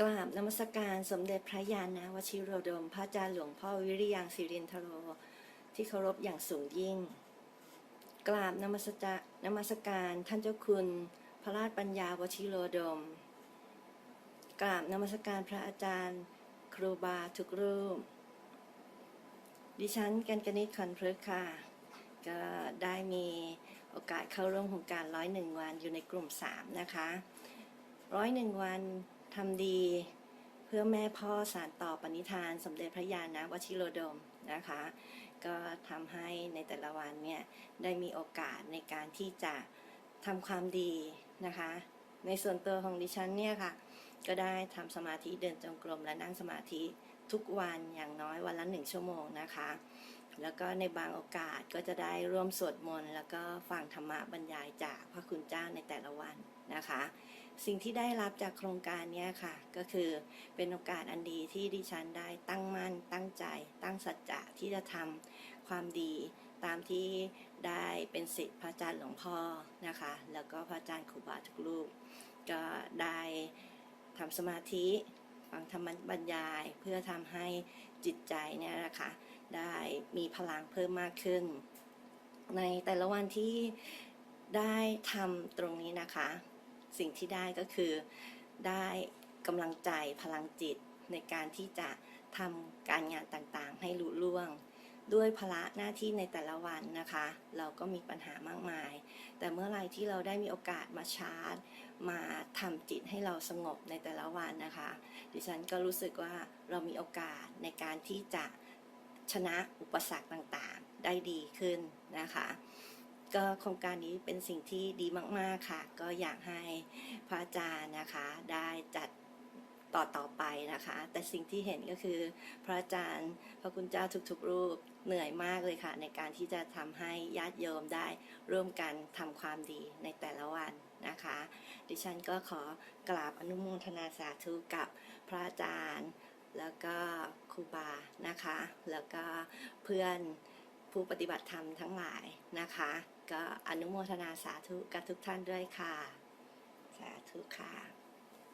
กราบนมัสการสมเด็จพระยาณวชิโรดม พระอาจารย์หลวงพ่อวิริยังสิรินทโร ที่เคารพอย่างสูงยิ่ง กราบนมัสจนมัสการท่านเจ้าคุณ พระราชปัญญาวชิโรดม กราบนมัสการพระอาจารย์ ครูบาทุกรูป ดิฉันกันกนิษฐ์ขันพฤกค่ะ ก็ได้มีโอกาสเข้าร่วมโครงการร้อยหนึ่งวันอยู่ในกลุ่มสามนะคะร้อยหนึ่งวัน ทำดีเพื่อแม่พ่อสารต่อปณิธาน สมเด็จพระยาณวชิโรดมนะคะ ก็ทำให้ในแต่ละวันเนี่ยได้มีโอกาสในการที่จะทำความดีนะคะ ในส่วนตัวของดิฉันเนี่ยค่ะ ก็ได้ทำสมาธิเดินจงกรมและนั่งสมาธิทุกวันอย่างน้อยวันละหนึ่งชั่วโมงนะคะ แล้วก็ในบางโอกาสก็จะได้ร่วมสวดมนต์แล้วก็ฟังธรรมะบรรยายจากพระคุณเจ้าในแต่ละวันนะคะ สิ่งที่ได้รับจากโครงการนี้ค่ะ ก็คือเป็นโอกาสอันดีที่ดิฉันได้ตั้งมั่น ตั้งใจ ตั้งสัจจะที่จะทำความดีตามที่ได้เป็นสิทธิพระอาจารย์หลวงพ่อนะคะ แล้วก็พระอาจารย์ครูบาทุกรูปก็ได้ทำสมาธิฟังธรรมบรรยายเพื่อทำให้จิตใจเนี่ยนะคะ ได้มีพลังเพิ่มมากขึ้น ในแต่ละวันที่ได้ทำตรงนี้นะคะ สิ่งที่ได้ก็คือได้กำลังใจพลังจิตในการที่จะทำการงานต่างๆ ให้ลุล่วง ด้วยภาระหน้าที่ในแต่ละวันนะคะ เราก็มีปัญหามากมาย แต่เมื่อไรที่เราได้มีโอกาสมาชาร์จ มาทำจิตให้เราสงบในแต่ละวันนะคะ ดิฉันก็รู้สึกว่าเรามีโอกาสในการที่จะ ชนะอุปสรรคต่างๆ ได้ดีขึ้นนะคะ ก็โครงการนี้เป็นสิ่งที่ดีมากๆค่ะ ก็อยากให้พระอาจารย์นะคะได้จัดต่อต่อไปนะคะ แต่สิ่งที่เห็นก็คือพระอาจารย์ พระคุณเจ้าทุกๆ รูปเหนื่อยมากเลยค่ะ ในการที่จะทำให้ญาติโยมได้ร่วมกันทำความดีในแต่ละวันนะคะ ดิฉันก็ขอกราบอนุโมทนาสาธุกับพระอาจารย์ แล้วก็ครูบานะคะ แล้วก็เพื่อนผู้ปฏิบัติธรรมทั้งหลายนะคะ ก็อนุโมทนาสาธุกับทุกท่านด้วยค่ะ สาธุค่ะ